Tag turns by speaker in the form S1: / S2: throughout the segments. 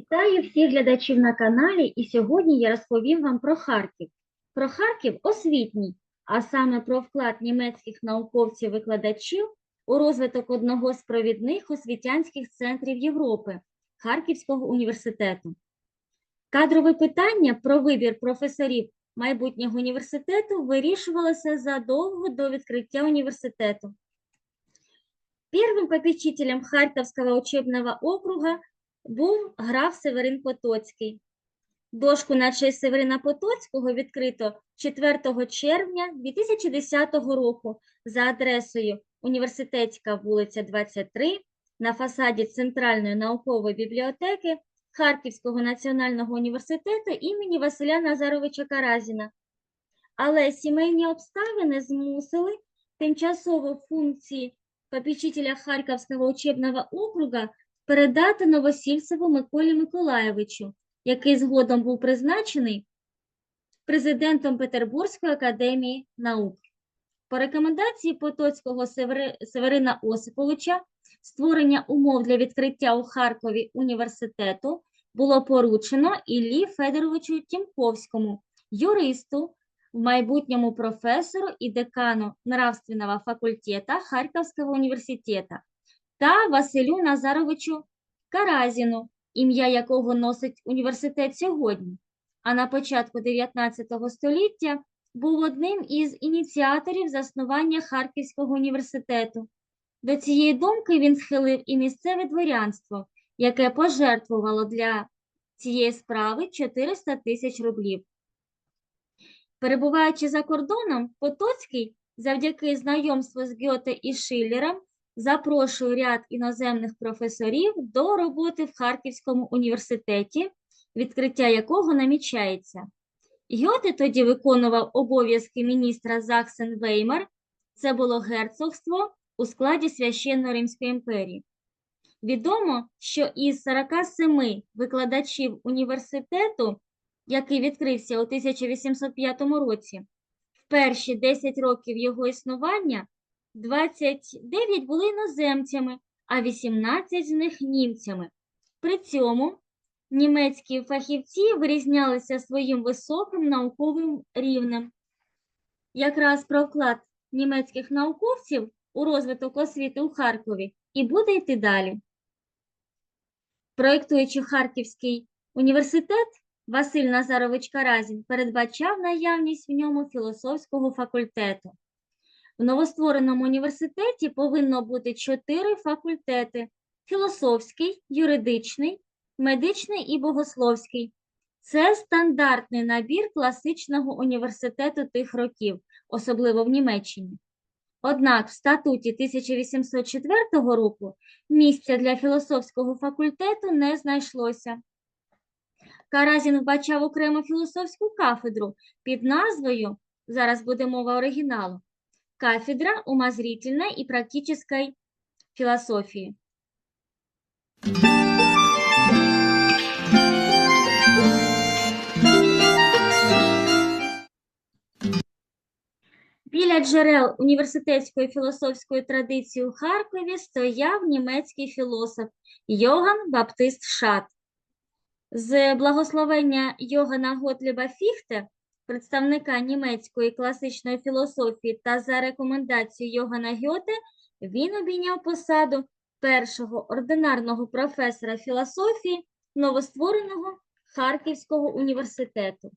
S1: Вітаю всіх глядачів на каналі, і сьогодні я розповім вам про Харків. Про Харків освітній, а саме про вклад німецьких науковців-викладачів у розвиток одного з провідних освітянських центрів Європи Харківського університету. Кадрове питання про вибір професорів майбутнього університету вирішувалося задовго до відкриття університету. Первым попечителем Харьковского учебного округа був граф Северин Потоцький. Дошку на честь Северина Потоцького відкрито 4 червня 2010 року за адресою Університетська вулиця 23 на фасаді Центральної наукової бібліотеки Харківського національного університету імені Василя Назаровича Каразіна. Але сімейні обставини змусили тимчасово функції попечителя Харківського учебного округа передати Новосільцеву Миколі Миколаєвичу, який згодом був призначений президентом Петербурзької академії наук. По рекомендації Потоцького Северина Осиповича створення умов для відкриття у Харкові університету було поручено Іллі Федоровичу Тімковському, юристу, в майбутньому професору і декану нравственного факультета Харківського університету та Василю Назаровичу Каразіну, ім'я якого носить університет сьогодні, а на початку 19 століття був одним із ініціаторів заснування Харківського університету. До цієї думки він схилив і місцеве дворянство, яке пожертвувало для цієї справи 400 тисяч рублів. Перебуваючи за кордоном, Потоцький завдяки знайомству з Гьоте і Шиллером запрошує ряд іноземних професорів до роботи в Харківському університеті, відкриття якого намічається. Гьоте тоді виконував обов'язки міністра Захсен-Веймар, це було герцогство у складі Священної Римської імперії. Відомо, що із 47 викладачів університету, який відкрився у 1805 році, в перші 10 років його існування 29 були іноземцями, а 18 з них німцями. При цьому німецькі фахівці вирізнялися своїм високим науковим рівнем. Якраз про вклад німецьких науковців у розвиток освіти у Харкові і буде йти далі. Проєктуючи Харківський університет, Василь Назарович Каразін передбачав наявність в ньому філософського факультету. В новоствореному університеті повинно бути чотири факультети: філософський, юридичний, медичний і богословський. Це стандартний набір класичного університету тих років, особливо в Німеччині. Однак в статуті 1804 року місця для філософського факультету не знайшлося. Каразін вбачав окрему філософську кафедру під назвою, зараз буде мова оригіналу, кафедра умозрительной и практической философии. Біля джерел університетської філософської традиції у Харкові стояв німецький філософ Йоган Баптист Шат. З благословення Йогана Готліба Фіхте представника німецької класичної філософії та за рекомендацією Йогана Гьоте він обійняв посаду першого ординарного професора філософії новоствореного Харківського університету.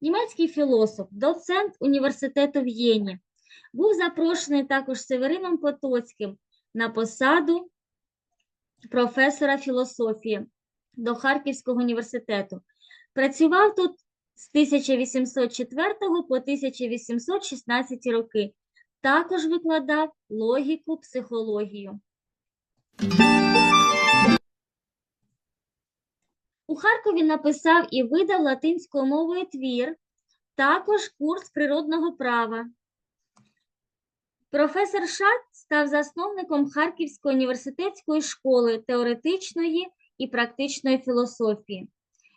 S1: Німецький філософ, доцент університету в Єні, був запрошений також Северином Потоцьким на посаду професора філософії до Харківського університету. Працював тут з 1804 по 1816 роки. Також викладав логіку, психологію. У Харкові написав і видав латинською мовою твір, також курс природного права. Професор Шат став засновником Харківської університетської школи теоретичної і практичної філософії.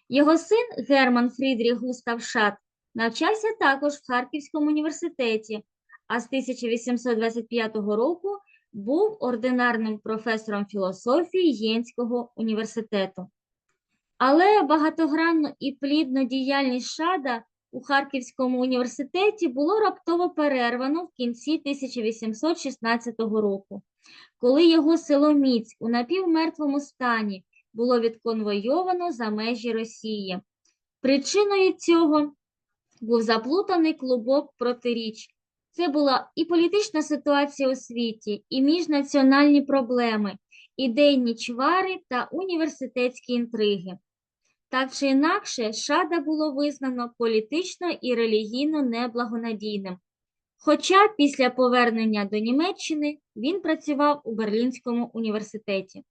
S1: Його син Герман Фрідріх Густав Шат навчався також в Харківському університеті, а з 1825 року був ординарним професором філософії Єнського університету. Але багатогранну і плідну діяльність Шада у Харківському університеті було раптово перервано в кінці 1816 року, коли його село Міць у напівмертвому стані було відконвойовано за межі Росії. Причиною цього був заплутаний клубок протиріч. Це була і політична ситуація у світі, і міжнаціональні проблеми, ідейні чвари та університетські інтриги. Так чи інакше, Шада було визнано політично і релігійно неблагонадійним. Хоча після повернення до Німеччини він працював у Берлінському університеті.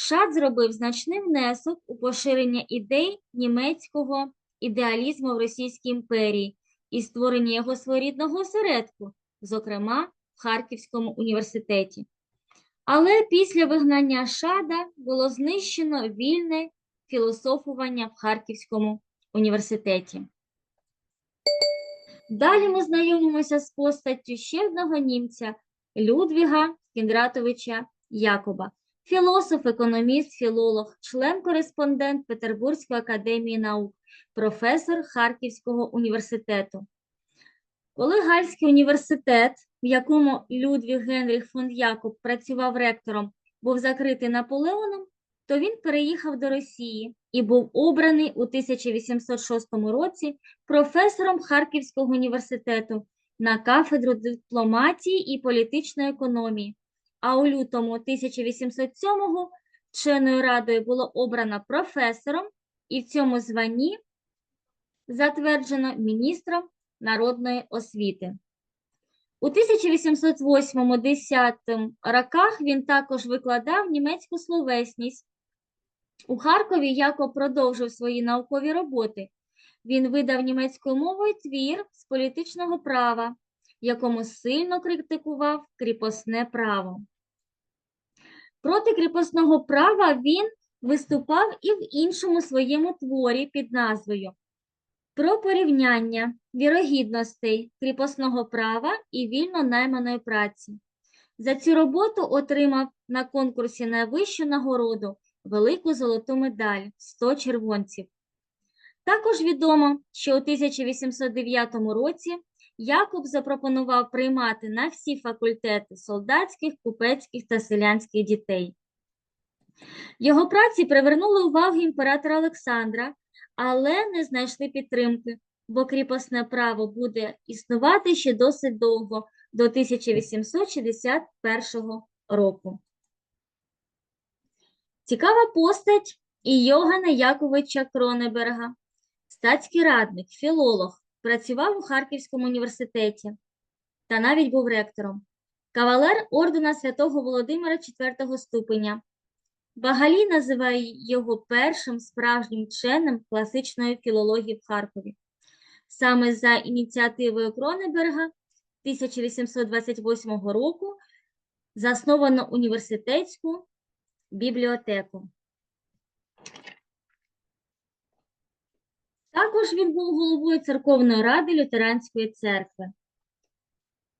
S1: Шад зробив значний внесок у поширення ідей німецького ідеалізму в Російській імперії і створення його своєрідного осередку, зокрема в Харківському університеті. Але після вигнання Шада було знищено вільне філософування в Харківському університеті. Далі ми знайомимося з постаттю ще одного німця Людвіга Кіндратовича Якоба, філософ, економіст, філолог, член-кореспондент Петербурзької академії наук, професор Харківського університету. Коли Гальський університет, в якому Людвіг Генріх фон Якоб працював ректором, був закритий Наполеоном, то він переїхав до Росії і був обраний у 1806 році професором Харківського університету на кафедру дипломатії і політичної економії. А у лютому 1807-го вченою радою було обрано професором і в цьому званні затверджено міністром народної освіти. У 1808-10 роках він також викладав німецьку словесність. У Харкові Якоб продовжив свої наукові роботи. Він видав німецькою мовою твір з політичного права, якому сильно критикував кріпосне право. Проти кріпосного права він виступав і в іншому своєму творі під назвою Про порівняння вірогідностей кріпосного права і вільно найманої праці. За цю роботу отримав на конкурсі найвищу нагороду велику золоту медаль 100 червонців. Також відомо, що у 1809 році Якуб запропонував приймати на всі факультети солдатських, купецьких та селянських дітей. Його праці привернули увагу імператора Олександра, але не знайшли підтримки, бо кріпосне право буде існувати ще досить довго, до 1861 року. Цікава постать і Йогана Яковича Кронеберга, статський радник, філолог, працював у Харківському університеті та навіть був ректором, кавалер ордена святого Володимира IV ступеня. Багалі називає його першим справжнім вченим класичної філології в Харкові. Саме за ініціативою Кронеберга 1828 року засновано університетську бібліотеку. Також він був головою церковної ради Лютеранської церкви.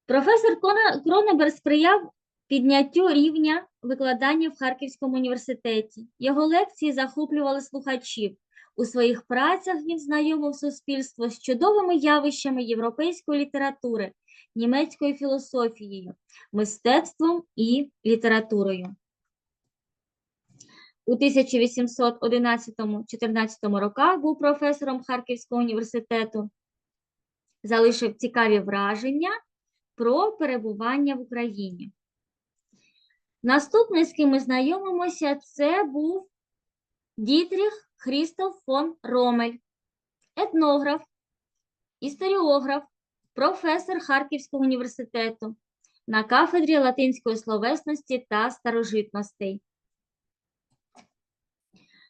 S1: Професор Кронеберг сприяв підняттю рівня викладання в Харківському університеті. Його лекції захоплювали слухачів. У своїх працях він знайомив суспільство з чудовими явищами європейської літератури, німецькою філософією, мистецтвом і літературою. У 1811-14 роках був професором Харківського університету, залишив цікаві враження про перебування в Україні. Наступний, з ким ми знайомимося, це був Дітріх Хрістоф фон Ромель, етнограф, історіограф, професор Харківського університету на кафедрі латинської словесності та старожитностей.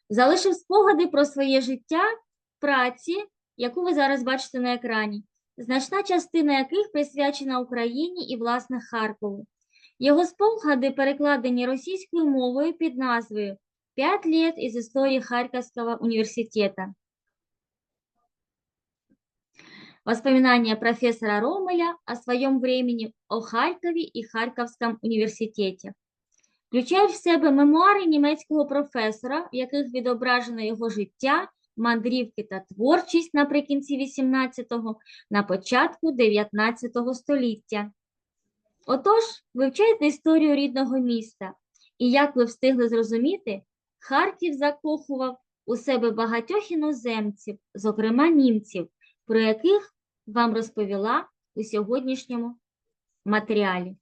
S1: Залишив спогади про своє життя праці, яку ви зараз бачите на екрані, значна частина яких присвячена Україні і, власне, Харкову. Його спогади перекладені російською мовою під назвою «П'ять лет із історії Харківського університету». Воспоминания профессора Ромеля о своем времени о Харкові і Харківському університеті. Включають в себе мемуари німецького професора, в яких відображено його життя, мандрівки та творчість наприкінці 18-го, на початку 19 століття. Отож, вивчайте історію рідного міста, і як ви встигли зрозуміти, Харків закохував у себе багатьох іноземців, зокрема німців, про яких вам розповіла у сьогоднішньому матеріалі.